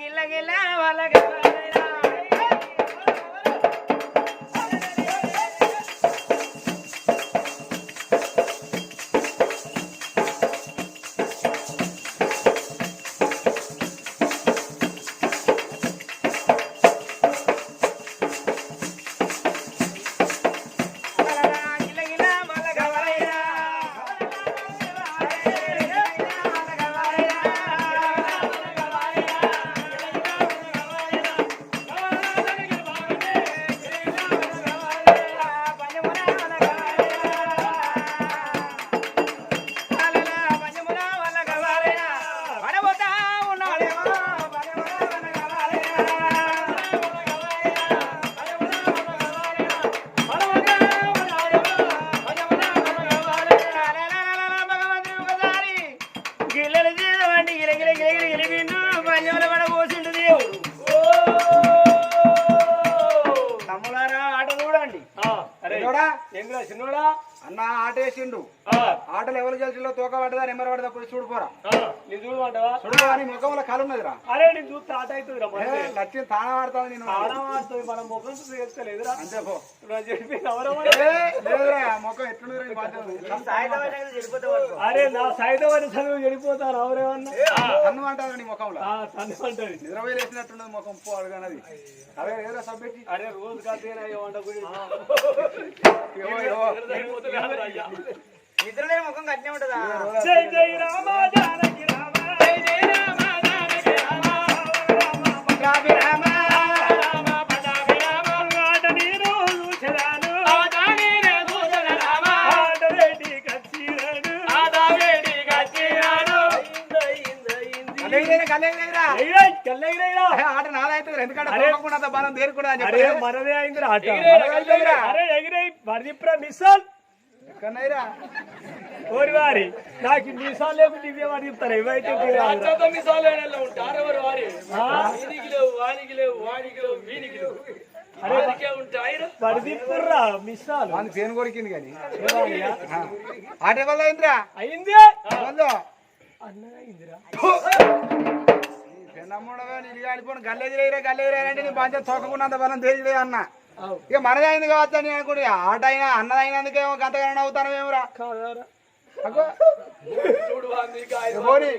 గిల్ల గిల్ల వాళ్ళ లక్ష్యం తాళం ఆడుతుంది నేను. మన ముఖం చూసి చేస్తలేదురా అంతే పో. చెప్పి ముఖం అరే నా చదువు వెళ్ళిపోతాను ఎవరేమన్నా? తన్ను అంటారా నీ ముఖంలో. లేచినట్టున్నది ముఖం పో అడగనది. అరే ఏదో సబ్జెక్ట్ అరే రోజు కాదేనా వంట ముఖం కట్టినే ఉంటుందా? జై జై రామ జానకి ఆట నాదైతుంది ఎందుకంటే అరే. తోకకుండా మనదే అయింది ఆట ఎగిరే. ఎక్కడైరా ఓరి వారి నాకు మీసాలు లేకుండా ఇవే వాడు చెప్తారు? పడిదిప్పుర్రా మిస్సాలు. పేను కొరికింది కానీ? ఆట వల్ల అయిందిరా? అయింది. పెన్నమ్మడగా గల్లెదిరేరా గల్లెదిరేరా అంటే నీ బాధ్యత తోకకున్నంత బలం తెలియలే అన్న. ఇక మనదే అయింది కావచ్చు అని అనుకుంటే ఆట అయినా అన్నదైనందుకేమో గంతగానే అవుతానేమోరా కాదారా. అగో. పోనీ,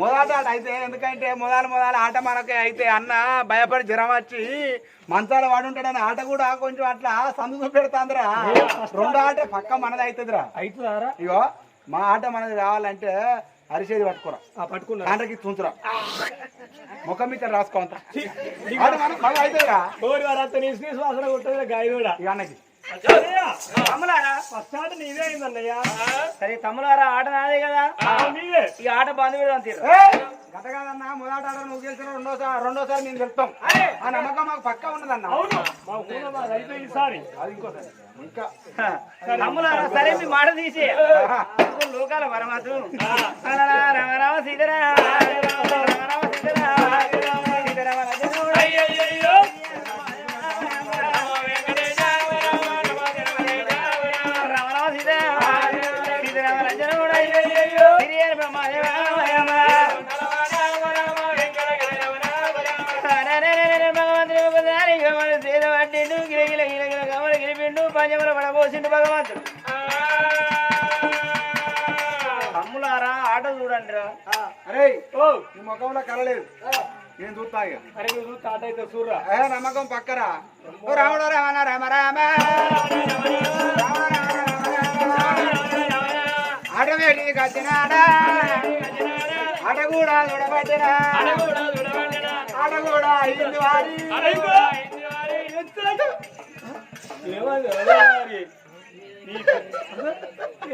మొదట అయితే ఎందుకంటే మొదలు మొదలు ఆట మనకి అయితే అన్న భయపడి జ్వరం వచ్చి మంచాల వాడు ఉంటాడని ఆట కూడా కొంచెం అట్లా సందు పెడతాందిరా. రెండో ఆట పక్క మనది అవుతుందిరా. అవుతుందారా? ఇగో మా ఆట మనది రావాలంటే అరిసేది పట్టుకోరా. ఆ, పట్టుకున్నా. కాండ్రకి తుంచురా. ముఖం మీద రాసుకోంత మళ్ళీ కొట్టదు గాయ కూడా. ఇక అన్నకి. తమ్ములారా ఫస్ట్ ఆట నీదే అయిందన్నయ్యా సరే తమ్ములారా ఆట నాదే కదా? నీదే ఈ ఆట బంద్ పెడదాం తీరు గత కాదన్నా మొదట ఆట నువ్వు గెలిచిన రెండోసారి రెండోసారి నేను గెలుస్తాం. ఆ నమ్మకం మాకు పక్కా ఉన్నదన్న. అయితే ఈసారి అది ఇంకోసారి ఇంకా. తమ్ములారా సరే మీ మాట తీసి. లోకాల పరమాతు రామ రామ సీతారామ. పడబోసిండు భగవంతుడు. తమ్ములారా ఆట చూడండి రా. అరే ఓ. నీ ముఖంలో కలలేదు నేను చూస్తా ఇక. అరే నువ్వు చూస్తే ఆట అయితే చూడరా. నమ్మకం పక్కరా. ఓ రాముడు రామ రామ రామ అడవేటి కట్టినాడా అడ కూడా చూడబట్టినా అడ కూడా అయింది వారి.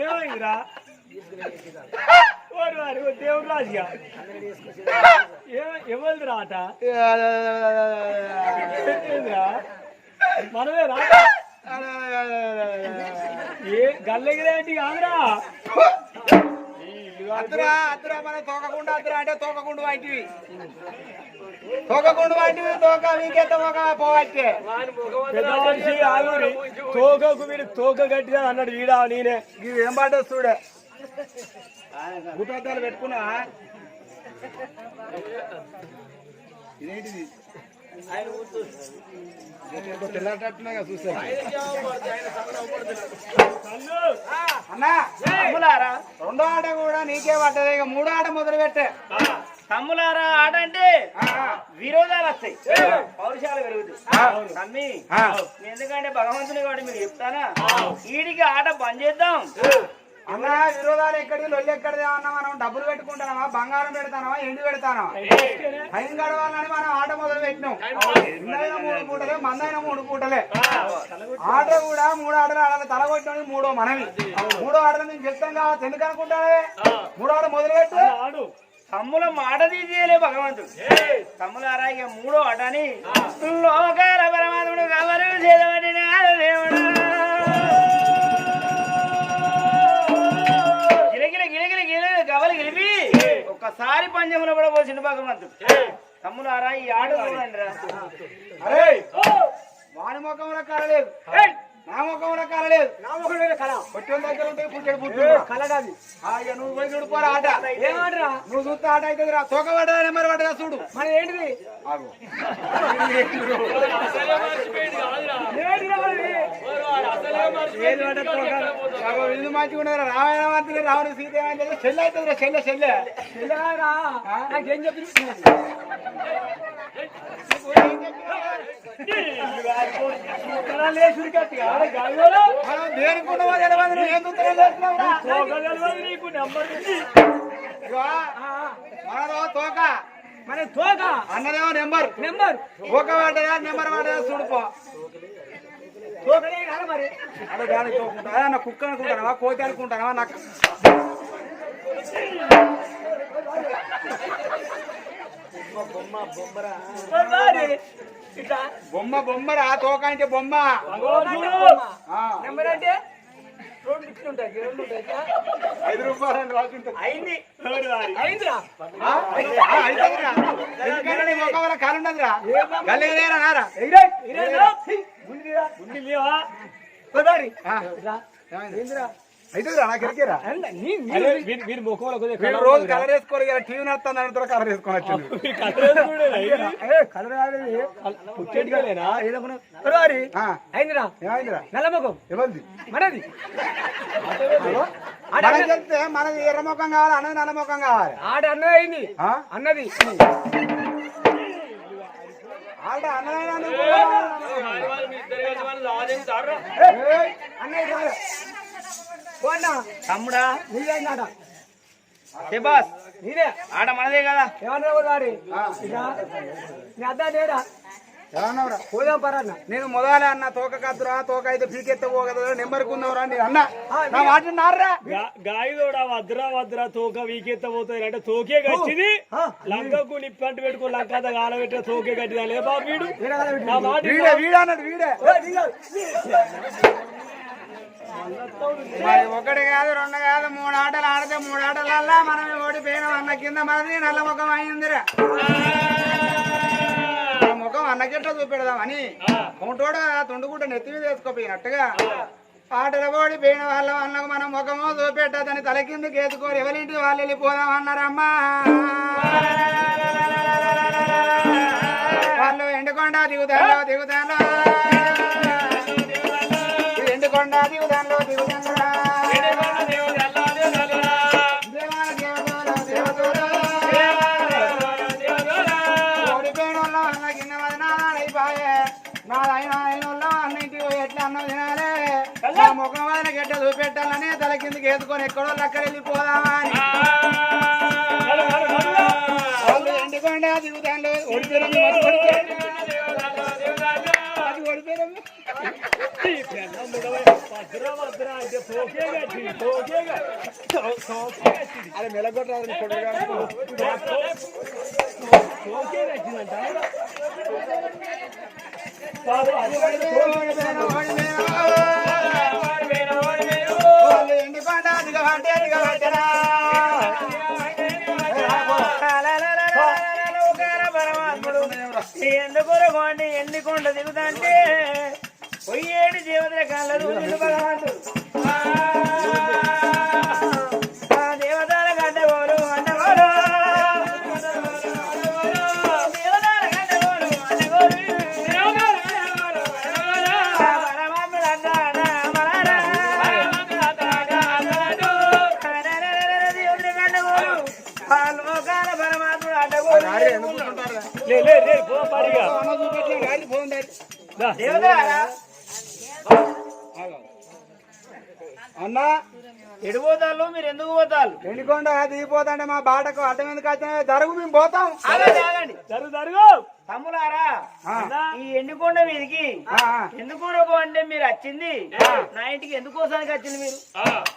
ఏమైందిరా దేవుడు రాజుగా ఏమైంది ఆట మనమే రా ఏ గల్లెగిరేంటి కాదురా అద్దురా అద్దురా మన తోకకుండా అద్దురా అంటే తోకకుండా వాటివి. తోకకుండా వాటివి తోక మీకెత్త ఒక పోవచ్చే ఆగురి. తోకకు మీరు తోక గట్టిగా అన్నాడు వీడా నేనే. ఇది ఏం పాట చూడే పెట్టుకున్నా ఇదేంటిది? అన్నా తమ్ములారా? రెండో ఆట కూడా నీకే పడ్డది. ఇక మూడో ఆట మొదలు పెట్టే. తమ్ములారా ఆట అంటే విరోధాలు వస్తాయి. పౌరుషాలు పెరుగుతాయి. తమ్మి ఎందుకంటే భగవంతుని వాడు మీరు చెప్తానా? వీడికి ఆట బంద్ చేద్దాం. అన్నా విరోధాలు ఎక్కడికి లొల్లి ఎక్కడిది అన్నా మనం డబ్బులు పెట్టుకుంటానమా బంగారం పెడతానమా? ఎండు పెడతానమా? టైం గడవాలని మనం ఆట మొదలు పెట్టినాం. మూడు పూటలే మందైనా మూడు పూటలే. ఆట కూడా మూడు ఆటలు ఆడాలి. తల కొట్టినోడికి మూడో మనవి. మూడో ఆటలు నేను చెప్తాం కావచ్చు ఎందుకు అనుకుంటానే మూడో ఆట మొదలు పెట్టు. తమ్ముల మాట తీసేయలే భగవంతుడు. తమ్ములారా ఇక మూడో ఆటని లోకాల ఒక్కసారి పంచముల పడబోసిండు భగవంతుడు. తమ్ములారా ఈ ఆట చూడండి రా అరే. వాని ముఖంలో కలలేదు నా ముఖంలో కలలేదు నా పొట్టెల దగ్గర ఉంటే పుట్టెడు నువ్వు పోయి చూడుకోరా ఆట. ఏమాటరా నువ్వు చూస్తే ఆట అయితే రా. తోక పడ్డా నెంబర్ పడ్డా చూడు. మన ఏంటిది? ఇది మంచిగా ఉన్నదిరా. రామాయణ మంత్రి రావణ సీత ఏమైంది చెల్లె అవుతుంది చెల్లె చెల్లె. నాకేం చెప్పి తోక మన తోక. అన్నదేమో నెంబర్. నెంబర్. తోక పడ్డదా నెంబర్ పడ్డదా చూడుకో అదే గాలి తోకుంటా అదే నా కుక్క అనుకుంటానవా కోతి అనుకుంటానవా నాకు బొమ్మ బొమ్మరా తోక అంటే బొమ్మ నెంబర్ అంటే ఐదు రూపాయలు అని రాసుంటది. అయింది. ఆ? ఆ, అయితదిరా. ఎందుకంటే నీ మొఖం వల్ల కాలు ఉండదురా గల్లీదేరా నారా. ఉండి లేవా? అయితదిరా నాకు ముఖంలో రోజు కలర్ వేసుకోరు కదా టీవీ నడుతుంది అంటే కలర్ వేసుకొని వచ్చింది అయిందిరా? ఏమైందిరా? నల్లముఖం. ఎవరిది? మనది. చెప్తే మనది ఎర్ర ముఖం కావాలి అన్నది నల్ల ముఖం కావాలి. ఆట అన్నది అయింది. ఆ? అన్నది. ఆడ అన్నదైనా నువ్వు. తమ్ముడా? శబాస్ నీదే ఆట మనదే కదా. అద్దా నేడా? ఏమన్నావురా పోదాం పరన్న. నేను మొదలే అన్న తోక కద్దురా తోక అయితే పీకెత్తవో కదా నెంబర్ కుందవరా నేను అన్న. నా మాట నారా గాయదోడా వద్దురా వద్దురా తోక వీకెత్త పోతుంది అంటే తోకే గట్టిది. లంకకు నిప్పంటి పెట్టుకో లంక కాలబెట్టిన తోకే గట్టిదా. లే బాబు వీడు నా మాట వీడే వీడే మరి ఒకటి కాదు రెండు కాదు మూడు ఆటలు ఆడితే మూడు ఆటలల్లా మనం ఓడిపోయిన అన్న కింద మనది నల్ల ముఖం అయిందిరా. ముఖం అన్న చెట్ల చూపెడదామని కొంటోడు తుండుకుంట నెత్తి మీద వేసుకోపోయినట్టుగా ఆటలు ఓడిపోయిన వాళ్ళ అన్నకు మనం ముఖము చూపెట్టదని తల కిందకి వేసుకొని ఎవరింటి వాళ్ళు వెళ్ళిపోదాం అన్నారమ్మా. వాళ్ళు ఎండుకొండ దిగుతాలో దిగుతాలో అన్న కింద వదనాలు అన్నింటికి పోయి ఎట్లా అన్నం తినాలి నా ముఖం వదిన గడ్డ చూపెట్టాలని తల కిందకి వేసుకొని ఎక్కడో అక్కడ వెళ్ళిపోదామని అని వాళ్ళు ఎండుకొండ ఓడిపోయిన వద్దురా అరే ఎందుకు ఎన్ని కొండ దిగుతాంటే పొయ్యేడు దేవతల కాళ్ళను భగవంతుడు దేవతల గడ్డవారు అన్నవారు లే లే అన్న ఎడు పోతాళ్ళు? మీరు ఎందుకు పోతాళ్ళు? ఎండికొండ దిగిపోతాంటే మా బాటకు అడ్డం ఎందుకు వచ్చినా జరుగు మేము పోతాం. జరుగు జరుగు. తమ్ములారా ఈ ఎండుకొండ మీదకి. ఎందుకు అంటే మీరు వచ్చింది. నా ఇంటికి ఎందుకోసానికి వచ్చింది మీరు?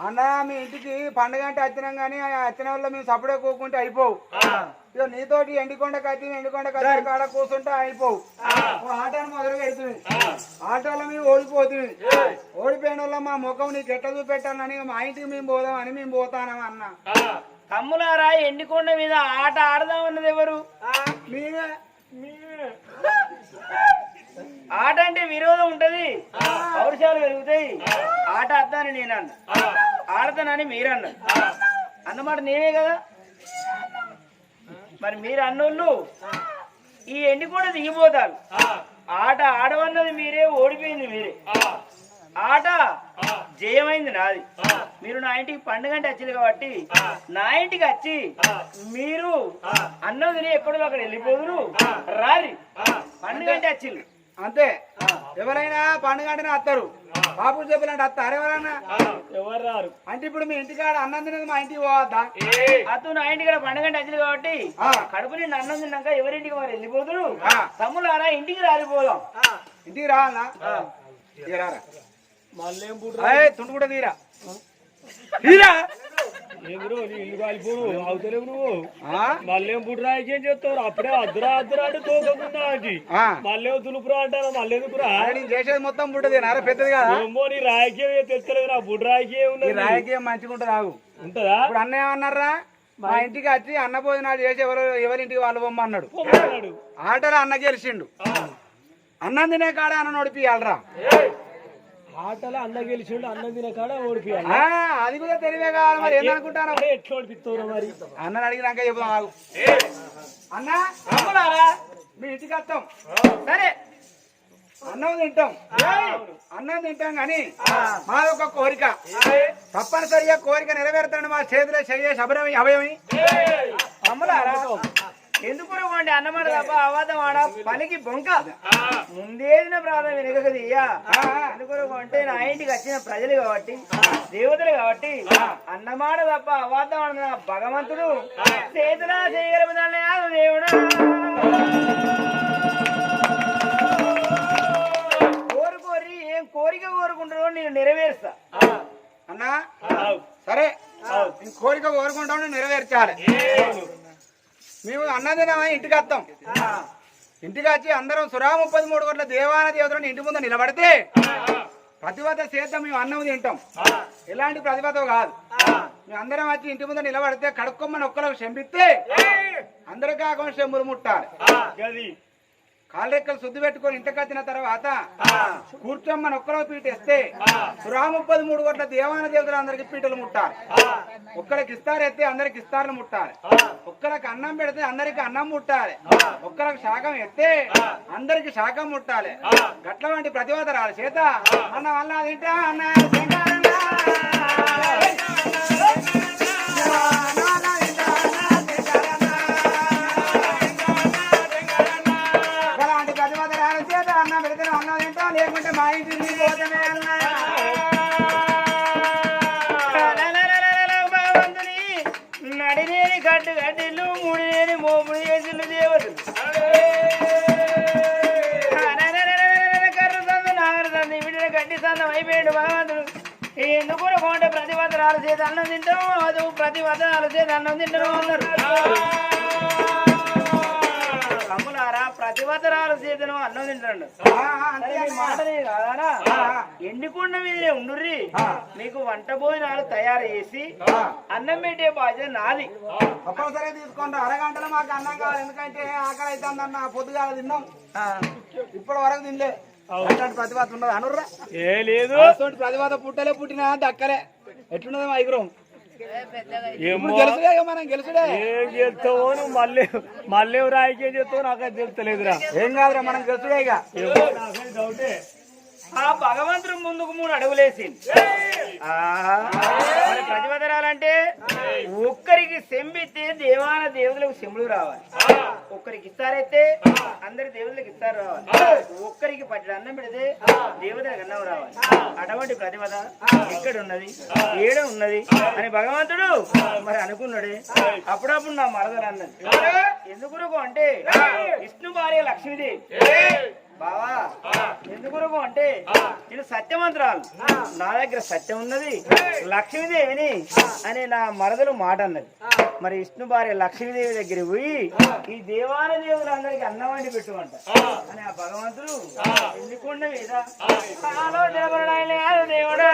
అన్న మీ ఇంటికి పండుగ అంటే వచ్చినాం కానీ ఆ వచ్చిన వల్ల మేము సపడే కూకుంటే అయిపోవు. ఇక నీతోటి ఎండికొండ కత్తి ఎండికొండ కత్తి కాడ కూర్చుంటే అయిపోవు. ఆటను మొదలుగా ఎడుతుంది ఆటోలో మేము ఓడిపోతుంది. ఓడిపోయిన వల్ల మా ముఖం నీకు ఎట్లా చూపెట్టాలని మా ఇంటికి మేము పోదాం అని మేము పోతానం అన్న. తమ్ములారా ఎండికొండ మీద ఆట ఆడదాం అన్నది ఎవరు మీరే. ఆట అంటే విరోధం ఉంటది. పౌరుషాలు పెరుగుతాయి. ఆట అద్దాని నేను అన్న ఆడతానని మీరు అన్నారు అన్నమాట నేనే కదా? మరి మీరు అన్నోళ్ళు ఈ ఎండి కూడా దిగిపోతారు. ఆట ఆడవన్నది మీరే ఓడిపోయింది మీరే. ఆట జయమైంది నాది. మీరు నా ఇంటికి పండుగ అంటే వచ్చింది కాబట్టి నా ఇంటికి వచ్చి మీరు అన్నం తిని ఎక్కడో అక్కడ వెళ్ళిపోదురు. రారి. పండుగ అంటే వచ్చింది. అంతే. ఎవరైనా పండుగ అంటేనే వస్తారు. బాబు చెప్పినట్టు వస్తారు. ఎవరైనా ఎవరు రారు? అంటే ఇప్పుడు మీ ఇంటికాడ అన్నం తినేది మా ఇంటికి పోవద్దా? అతను నా ఇంటికి ఇక్కడ పండుగ అంటే వచ్చింది కాబట్టి. కడుపు నిండి అన్నం తిన్నాక ఎవరింటికి వారు వెళ్ళిపోదురు. తమ్ములారా ఇంటికి రాలిపోదాం. ఇంటికి రావాలా? రారా. మళ్ళీ తుండు కూడా తీరా. ఇల్లు అవుతలేవు నువ్వు. ఏం చేస్తావు? అప్పుడే అద్దరా అద్దరా అంటే తోకకుండా ఆంటీ? ఆ. మళ్ళీ తులుపురా అంటారా మళ్ళీ ఎందుకురా? అరే, నేను చేసేది మొత్తం పుట్టది నారా పెద్దది కదా. ఏమో నీ రాయికే తెచ్చలేదు నా ఉన్నది రాయకీయం మంచిగా ఉంటుంది ఆగు. ఉంటదా? ఇప్పుడు అన్న ఏమన్నారా? మా ఇంటికి వచ్చి అన్న భోజనాలు చేసి ఎవరు ఎవరింటికి వాళ్ళు పొమ్మన్నాడు. ఆటలో అన్న గెలిచిండు. అన్నం తినే కాడ అన్న నడిపియాలరా. ఆటలో అన్న గెలిచిండు అన్నం తిన కాడ ఓడిపోయాలి ఆ, అది కూడా తెలివే కావాలి మరి ఏందనుకుంటాను ఎట్లా ఓడిపిస్తావురా మరి? అన్నని అడిగినాక చెబుదాం ఆగు. అన్న తమ్ములారా మీ ఇంటికి వస్తాం. సరే. అన్నం తింటాం. అన్నం తింటాం కానీ మాది ఒక కోరిక. తప్పనిసరిగా కోరిక నెరవేరుతాడు మా చేతిలో చెయ్యే శబరమి అభయమి తమ్ములారా ఎందుకు అండి అన్నమాట తప్ప అవాదం ఆడ? పనికి బొంక. ముందేదిన ప్రాణం వెనకదియ్యా ఎందుకు అంటే నా ఇంటికి వచ్చిన ప్రజలు కాబట్టి దేవతలు కాబట్టి అన్నమాట తప్ప అవాదం ఆడిన భగవంతుడు. చేతులా చేయగలమదాన్ని దేవుడా. కోరుకోరి ఏం కోరిక కోరుకుంటారో నేను నెరవేరుస్తా. అన్నా? సరే. కోరిక కోరుకుంటాం నెరవేర్చాలి. మేము అన్నం ఇంటికి వస్తాం. ఇంటికి వచ్చి అందరం సురా ముప్పది మూడు కోట్ల దేవాన దేవతలను ఇంటి ముందు నిలబడితే ప్రతిభత చేద్దాం మేము అన్నం తింటాం. ఎలాంటి ప్రతిభతో కాదు. మేము అందరం వచ్చి ఇంటి ముందు నిలబడితే కడుక్కొమ్మని ఒక్కలకు శంపిస్తే అందరు కాకుండా శంబులు ముట్టాలి. కాళ్ళెక్కలు శుద్ధి పెట్టుకొని ఇంటికి వచ్చిన తర్వాత కూర్చోమ్మని ఒక్కలో పీటేస్తే సురా ముప్పది మూడు కోట్ల దేవాన దేవతలు అందరికి పీటలు ముట్టాలి ఒక్కరికి ఇస్తారు ఎత్తే అందరికి ఇస్తారని ముట్టాలి ఒక్కరికి అన్నం పెడితే అందరికి అన్నం ముట్టాలి. ఒక్కరికి శాఖం ఎత్తే అందరికి శాఖం ముట్టాలి. గట్ల వంటి ప్రతిభత రాలి. చేత అన్న వల్ల తింటా అన్న. నడినేని గంటలు మూడు లేని మోముడి చేసిల్లు దేవతలు. కర్ర సందు నాగర సందు విడిన గడ్డి సందం అయిపోయాడు భగవంతుడు ఎందుకు కొంటే ప్రతిపత్రాలు చేతి అన్నం తింటాం అది ప్రతిపత్రాలు చేతి అన్నం తింటాం అన్నారు కమ్ములారా ప్రతిపత్రాలు చేతను అన్నం తింటాడు. మాటనే కాదానా? ఆ. ఎండికొండ మీదనే ఉండుర్రి. మీకు వంట భోజనాలు తయారు చేసి. అన్నం పెట్టే బాధ్యత నాది. తప్పనిసరిగా తీసుకోండి. అరగంటలో మాకు అన్నం కావాలి. ఎందుకంటే ఆకలి అవుతుందన్న పొద్దుగాల తిన్నాం. ఇప్పటి వరకు తినలే. అట్లాంటి ప్రతిభత ఉండదు? అనుర్రా. ఏ లేదు. ప్రతిభత పుట్టలే పుట్టినా దక్కలే. ఎట్లున్నది మా ఏమో. మనం ఏం చేస్తావో నువ్వు మళ్ళీ మళ్ళీ రాయికేం చేస్తావు నాకు అది తెలుస్తలేదురా. ఏం కాదురా మనం ఇక. డౌటే ఆ భగవంతుడు ముందుకు మూడు అడుగులేసి ఆ, మరి ప్రతిపదరాలంటే ఒక్కరికి సెంబిస్తే దేవాన దేవులకు సెంబులు రావాలి. ఒక్కరికి ఇస్తారైతే అందరి దేవుళ్ళకి ఇస్తారు రావాలి. ఒక్కరికి పట్టిన అన్నం పెడితే దేవతలకు అన్నం రావాలి. అటువంటి ప్రతిపద ఎక్కడ ఉన్నది ఏడ ఉన్నది? అని భగవంతుడు మరి అనుకున్నాడే. అప్పుడప్పుడు నా మరదలు అన్నది. ఎందుకు అంటే విష్ణు భార్య లక్ష్మీదేవి. బావా ఎందుకు అంటే నేను సత్యమంత్రాలు నా దగ్గర సత్యం ఉన్నది లక్ష్మీదేవిని అని నా మరదలు మాట అన్నది. మరి విష్ణు భార్య లక్ష్మీదేవి దగ్గర పోయి ఈ దేవాల దేవులందరికి అన్నం వండి పెట్టుమంట అని ఆ భగవంతుడు ఎందుకుండా మీద దేవుడా.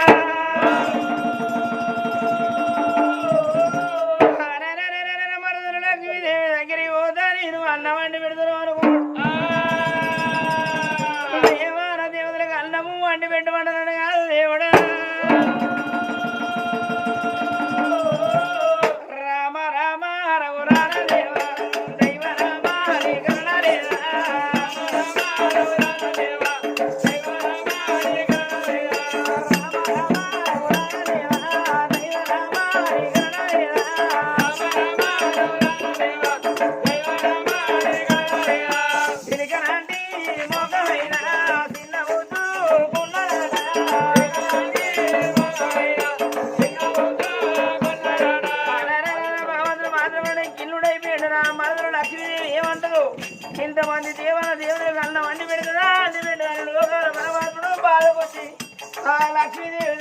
లక్ష్మీదేవి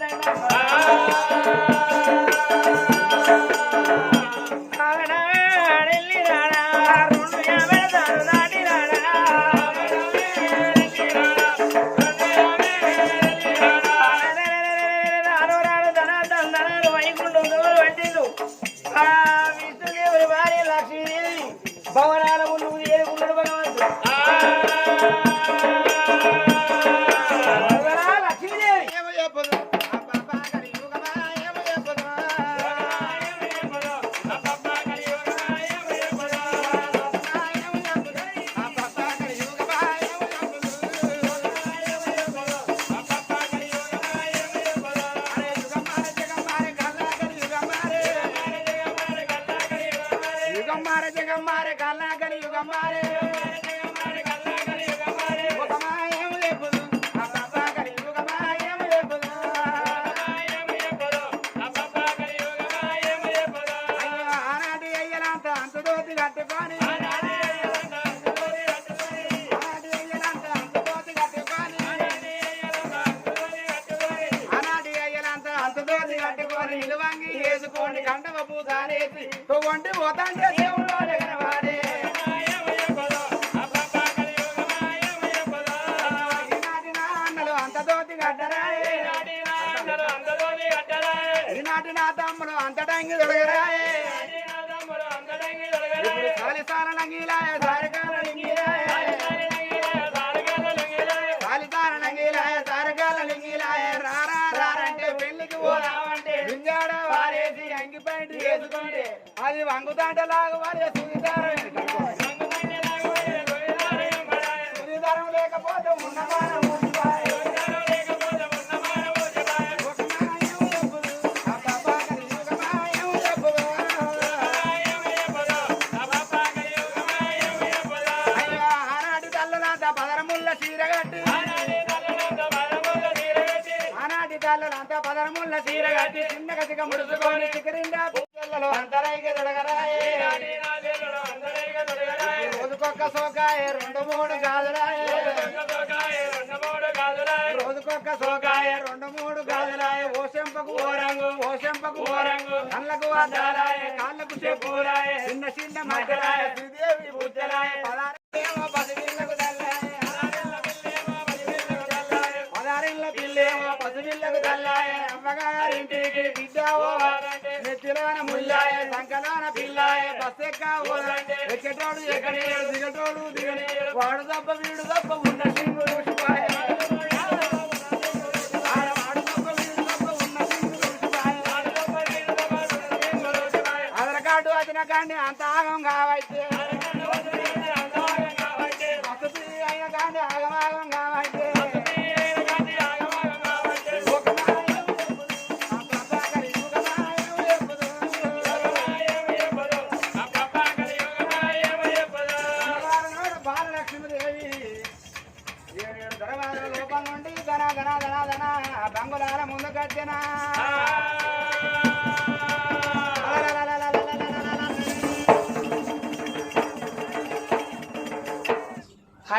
దగ్గర కట్టుకొని వేసుకోండి కండవ పూసానేసి ఒంటి పోతాంటే దేవుడు కనవాడే ఈనాటి నా అన్నలు తమ్ముడు అంత దొరకరాయే అది వంగుతాంటలాగా మూడు గాజులాయ ఓ చెంపకు ఓ రంగు ఓ చెంపకు ఓ రంగు కళ్ళకు అద్దాలాయ కాళ్ళకు చెప్పులాయ చిన్న చిన్న మధ్యలాయ శ్రీదేవి బుద్ధలాయ పదారేమో పసిపిల్లకు తల్లాయ. పదారిళ్ళ పిల్లేమో పసిపిల్లకు తల్లాయ. అమ్మగారింటికి బిడ్డ ఓవాలంటే నెత్తిలోన ముల్లాయ. సంకలాన పిల్లాయ. బస్సెక్క ఓదంటే ఎక్కటోడు ఎక్కడేడు దిగటోడు దిగనేడు వాడు తప్ప వీడు తప్ప ఉన్న సింగు కార్డు కానీ అంత ఆగం కావచ్చు